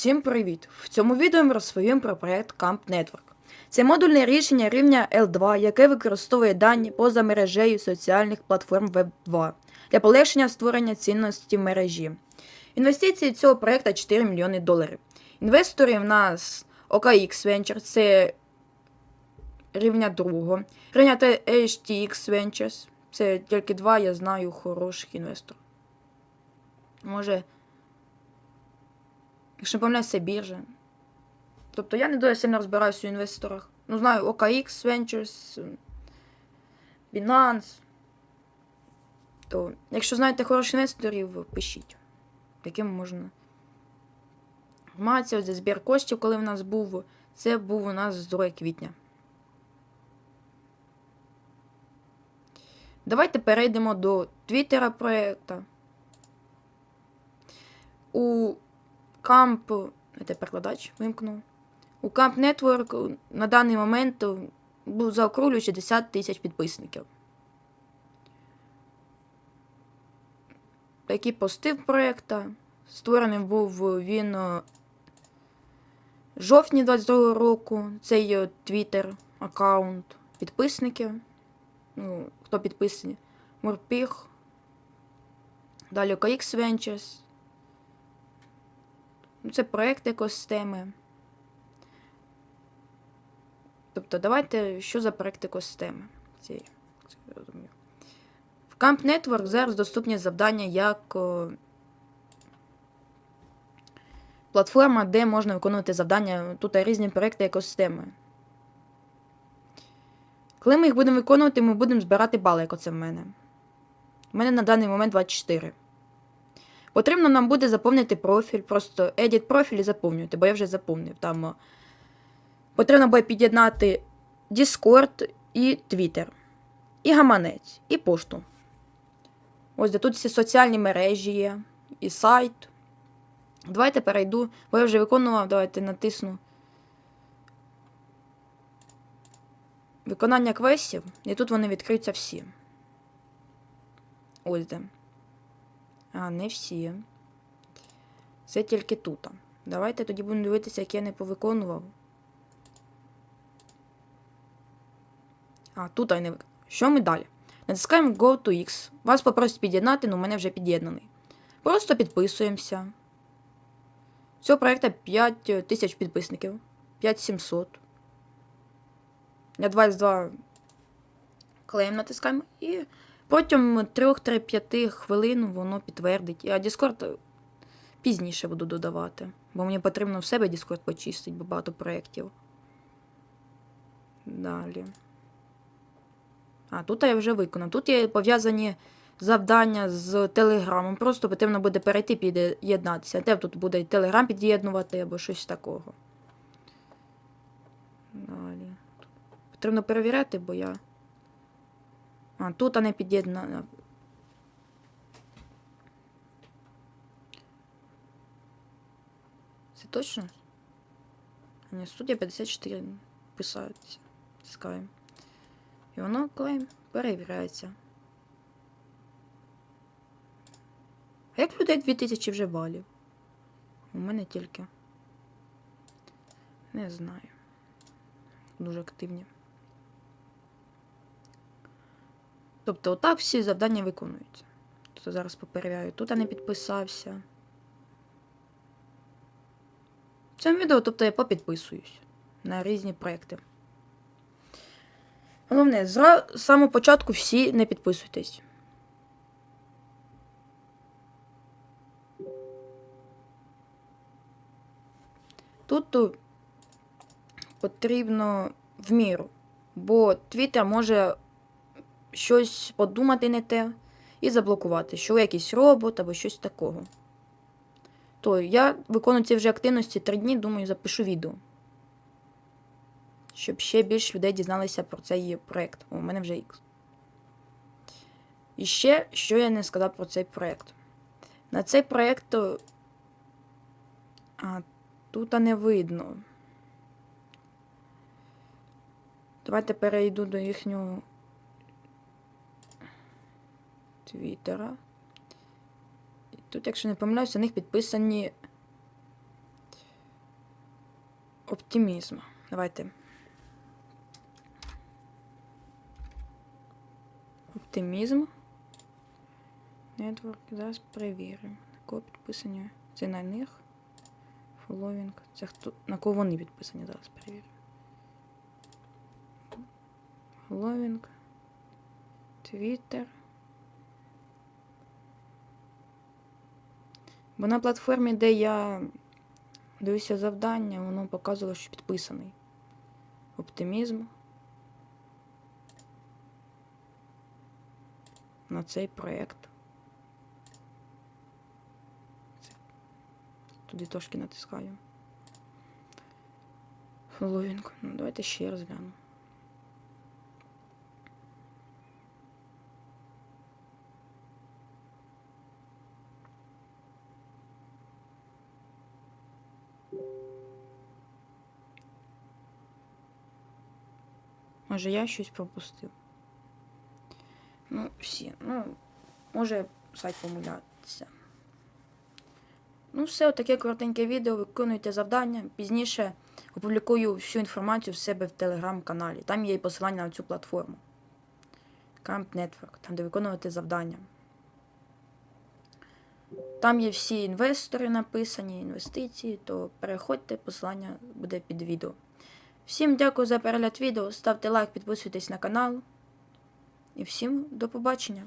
Всім привіт! В цьому відео ми розповім про проект Camp Network. Це модульне рішення рівня L2, яке використовує дані поза мережею соціальних платформ Web2 для полегшення створення цінності в мережі. Інвестиції цього проекту 4 мільйони доларів. Інвестори в нас OKX Ventures, це рівня другого. Рівня HTX Ventures, це тільки два, я знаю, хороших інвесторів. Може. Якщо не помиляюсь, це біржа. Тобто я не дуже сильно розбираюся у інвесторах. Ну, знаю, OKX Ventures, Binance. То, якщо знаєте хороших інвесторів, пишіть. Яким можна. Інформація, збір коштів, коли в нас був. Це був у нас з 2 квітня. Давайте перейдемо до Твіттера проєкта. У Камп. Це перекладач вимкнув. У Camp Network на даний момент був заокруглюючи 60 тисяч підписників. Такі пости проєкта. Створений був він е, в жовтні 22 року. Це є Twitter аккаунт підписників. Ну, хто підписаний? Мурпіг. Далі OKX Ventures. Ну, Це проєкт екосистеми. Тобто, давайте, що за проєкт екосистеми? Цієї. В Camp Network зараз доступні завдання як платформа, де можна виконувати завдання. Тут різні проєкти екосистеми. Коли ми їх будемо виконувати, ми будемо збирати бали, як оце в мене. У мене на даний момент 24. Потрібно нам буде заповнити профіль, просто edit профіль і заповнювати, бо я вже заповнив. Там потрібно буде під'єднати Discord і Twitter, і гаманець, і пошту. Ось де тут всі соціальні мережі є, і сайт. Давайте перейду, бо я вже виконував, давайте натисну. Виконання квестів, і тут вони відкриються всі. Ось де. А, не всі. Це тільки тут. Давайте тоді будемо дивитися, як я не повиконував. А, тут я не виконав. Що ми далі? Натискаємо Go to X. Вас попросять під'єднати, але у мене вже під'єднаний. Просто підписуємося. Цього проєкту 5 тисяч підписників. 5700. Я 22 клеєм натискаємо і протягом 3-5 хвилин воно підтвердить. А Discord пізніше буду додавати, бо мені потрібно в себе Discord почистити, бо багато проєктів. Далі. А, тут я вже виконав. Тут є пов'язані завдання з Телеграмом. Просто потрібно буде перейти під'єднатися. Те тут буде Телеграм під'єднувати або щось такого. Далі. Потрібно перевіряти, бо я. А, тут не під'єднана. Це точно? Ні, студія 54 писається. Тискаємо. І воно клейм перевіряється. А як людей 2000 вже балів? У мене тільки. Не знаю. Дуже активні. Тобто, отак всі завдання виконуються. Тут зараз поперевіряю. Тут я не підписався. В цьому відео, тобто, я попідписуюсь на різні проекти. Головне, з самого початку всі не підписуйтесь. Тут то потрібно в міру, бо Twitter може щось подумати не те і заблокувати, що якийсь робот або щось такого. То я виконую ці вже активності три дні, думаю, запишу відео. Щоб ще більше людей дізналися про цей проєкт. У мене вже X. І ще, що я не сказав про цей проєкт. На цей проєкт. А, тут не видно. Давайте перейду до їхнього Твіттера. Тут, якщо не помиляюся, на них підписані Оптимізм. Давайте. Оптимізм. Нетворк. Зараз перевіримо. На кого підписані? Це на них. Фоловінг. Це хто? На кого вони підписані? Зараз перевірю. Фоловінг. Твіттер. Бо на платформі, де я дивився завдання, воно показувало, що підписаний. Оптимізм. На цей проєкт. Туди трошки натискаю. Фоловінг. Ну, давайте ще раз Може, я щось пропустив. Ну, всі. Ну, може сайт помилятися. Ну, все, отаке коротеньке відео. Виконуйте завдання. Пізніше опублікую всю інформацію в себе в телеграм-каналі. Там є і посилання на цю платформу. Camp Network, там де виконувати завдання. Там є всі інвестори написані, інвестиції, то переходьте, посилання буде під відео. Всім дякую за перегляд відео. Ставте лайк, підписуйтесь на канал. І всім до побачення!